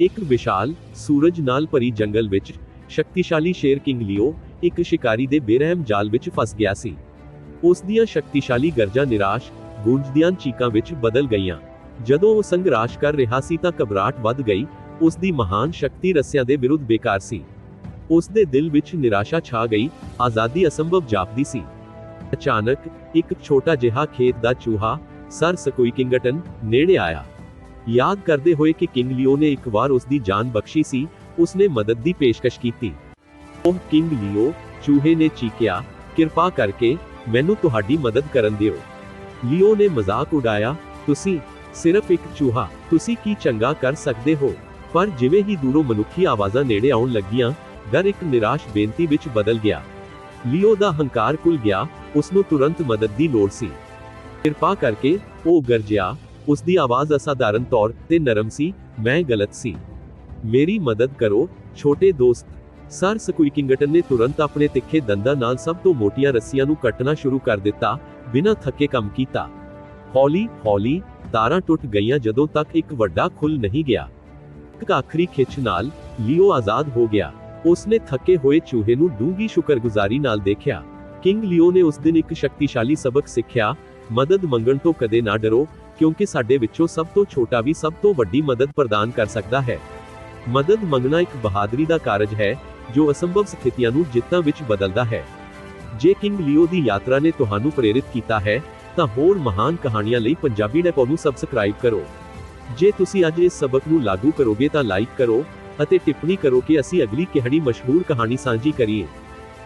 ਇੱਕ ਵਿਸ਼ਾਲ ਸੂਰਜ ਨਾਲ ਭਰੀ ਜੰਗਲ ਵਿੱਚ ਸ਼ਕਤੀਸ਼ਾਲੀ ਸ਼ੇਰ ਕਿੰਗ ਲਿਓ ਇੱਕ ਸ਼ਿਕਾਰੀ ਦੇ ਬੇਰਹਿਮ ਜਾਲ ਵਿੱਚ ਫਸ ਗਿਆ ਸੀ। ਉਸ ਦੀਆਂ ਸ਼ਕਤੀਸ਼ਾਲੀ ਗਰਜਾਂ ਨਿਰਾਸ਼ ਗੂੰਜਦੀਆਂ ਚੀਕਾਂ ਵਿੱਚ ਬਦਲ ਗਈਆਂ। ਜਦੋਂ ਉਹ ਸੰਘਰਸ਼ ਕਰ ਰਿਹਾ ਸੀ ਤਾਂ ਘਬਰਾਹਟ ਵੱਧ ਗਈ। ਉਸ ਦੀ ਮਹਾਨ ਸ਼ਕਤੀ ਰੱਸਿਆਂ ਦੇ ਵਿਰੁੱਧ ਬੇਕਾਰ ਸੀ। ਉਸ ਦੇ ਦਿਲ ਵਿੱਚ ਨਿਰਾਸ਼ਾ ਛਾ ਗਈ, ਆਜ਼ਾਦੀ ਅਸੰਭਵ ਜਾਪਦੀ ਸੀ। ਅਚਾਨਕ ਇੱਕ ਛੋਟਾ ਜਿਹਾ ਖੇਤ ਦਾ ਚੂਹਾ ਸਰ ਸਕੁਇਕਿੰਗਟਨ ਨੇੜੇ ਆਇਆ। ਯਾਦ ਕਰਦੇ ਹੋਏ ਕਿ ਕਿੰਗ ਲਿਓ ਨੇ ਇੱਕ ਵਾਰ ਉਸ ਦੀ ਜਾਨ ਬਖਸ਼ੀ ਸੀ, ਉਸਨੇ ਮਦਦ ਦੀ ਪੇਸ਼ਕਸ਼ ਕੀਤੀ। ਉਹ ਕਿੰਗ ਲਿਓ ਚੂਹੇ ਨੇ ਚੀਕਿਆ, ਕਿਰਪਾ ਕਰਕੇ ਮੈਨੂੰ ਤੁਹਾਡੀ ਮਦਦ ਕਰਨ ਦਿਓ। ਲਿਓ ਨੇ ਮਜ਼ਾਕ ਉਡਾਇਆ, ਤੁਸੀਂ ਸਿਰਫ ਇੱਕ ਚੂਹਾ, ਤੁਸੀਂ ਕੀ ਚੰਗਾ ਕਰ ਸਕਦੇ ਹੋ? ਪਰ ਜਿਵੇਂ ਹੀ ਦੂਰੋਂ ਮਨੁੱਖੀ ਆਵਾਜ਼ਾਂ ਨੇੜੇ ਆਉਣ ਲੱਗੀਆਂ, ਡਰ ਇੱਕ ਨਿਰਾਸ਼ ਬੇਨਤੀ ਵਿੱਚ ਬਦਲ ਗਿਆ। ਲਿਓ ਦਾ ਹੰਕਾਰ ਕੁਲ ਗਿਆ ਉਸ ਨੂੰ ਤੁਰੰਤ ਮਦਦ ਦੀ ਲੋੜ ਸੀ। ਕਿਰਪਾ ਕਰਕੇ ਉਹ ਗਰਜਿਆ ਉਸ ਦੀ ਆਵਾਜ਼ ਅਸਾਧਾਰਨ ਤੌਰ ਤੇ ਨਰਮ ਸੀ, ਮੈਂ ਗਲਤ ਸੀ। ਮੇਰੀ ਮਦਦ ਕਰੋ, ਛੋਟੇ ਦੋਸਤ। ਸਰ ਸਕੁਇਕਿੰਗਟਨ ਨੇ ਤੁਰੰਤ ਆਪਣੇ ਤਿੱਖੇ ਦੰਦਾਂ ਨਾਲ ਸਭ ਤੋਂ ਮੋਟੀਆਂ ਰੱਸੀਆਂ ਨੂੰ ਕੱਟਣਾ ਸ਼ੁਰੂ ਕਰ ਦਿੱਤਾ, ਬਿਨਾਂ ਥੱਕੇ ਕੰਮ ਕੀਤਾ। ਹੌਲੀ ਹੌਲੀ, ਤਾਰਾਂ ਟੁੱਟ ਗਈਆਂ ਜਦੋਂ ਤੱਕ ਇੱਕ ਵੱਡਾ ਖੁੱਲ ਨਹੀਂ ਗਿਆ। ਇੱਕ ਆਖਰੀ ਖਿੱਚ ਨਾਲ ਲਿਓ ਆਜ਼ਾਦ ਹੋ ਗਿਆ। ਉਸਨੇ ਥੱਕੇ ਹੋਏ ਚੂਹੇ ਨੂੰ ਡੂੰਗੀ ਸ਼ੁਕਰਗੁਜ਼ਾਰੀ ਨਾਲ ਦੇਖਿਆ। ਕਿੰਗ ਲਿਓ ਨੇ ਉਸ ਦਿਨ ਇੱਕ ਸ਼ਕਤੀਸ਼ਾਲੀ ਸਬਕ ਸਿੱਖਿਆ ਮਦਦ ਮੰਗਣ ਤੋਂ ਕਦੇ ਨਾ ਡਰੋ, ਕਿਉਂਕਿ ਸਾਡੇ ਵਿੱਚੋਂ ਸਭ ਤੋਂ ਛੋਟਾ ਵੀ ਸਭ ਤੋਂ ਵੱਡੀ ਮਦਦ ਪ੍ਰਦਾਨ ਕਰ ਸਕਦਾ ਹੈ। ਮਦਦ ਮੰਗਣਾ ਇੱਕ ਬਹਾਦਰੀ ਦਾ ਕਾਰਜ ਹੈ, ਜੋ ਅਸੰਭਵ ਸਥਿਤੀਆਂ ਨੂੰ ਜਿੱਤਾਂ ਵਿੱਚ ਬਦਲਦਾ ਹੈ। ਜੇ ਕਿੰਗ ਲਿਓ ਦੀ ਯਾਤਰਾ ਨੇ ਤੁਹਾਨੂੰ ਪ੍ਰੇਰਿਤ ਕੀਤਾ ਹੈ, ਤਾਂ ਹੋਰ ਮਹਾਨ ਕਹਾਣੀਆਂ ਲਈ ਪੰਜਾਬੀ ਡੈਪੋ ਨੂੰ ਸਬਸਕ੍ਰਾਈਬ ਕਰੋ। ਜੇ ਤੁਸੀਂ ਅੱਜ ਇਸ ਸਬਕ ਨੂੰ ਲਾਗੂ ਕਰੋਗੇ ਤਾਂ ਲਾਈਕ ਕਰੋ ਅਤੇ ਟਿੱਪਣੀ ਕਰੋ ਕਿ ਅਸੀਂ ਅਗਲੀ ਕਿਹੜੀ ਮਸ਼ਹੂਰ ਕਹਾਣੀ ਸਾਂਝੀ ਕਰੀਏ।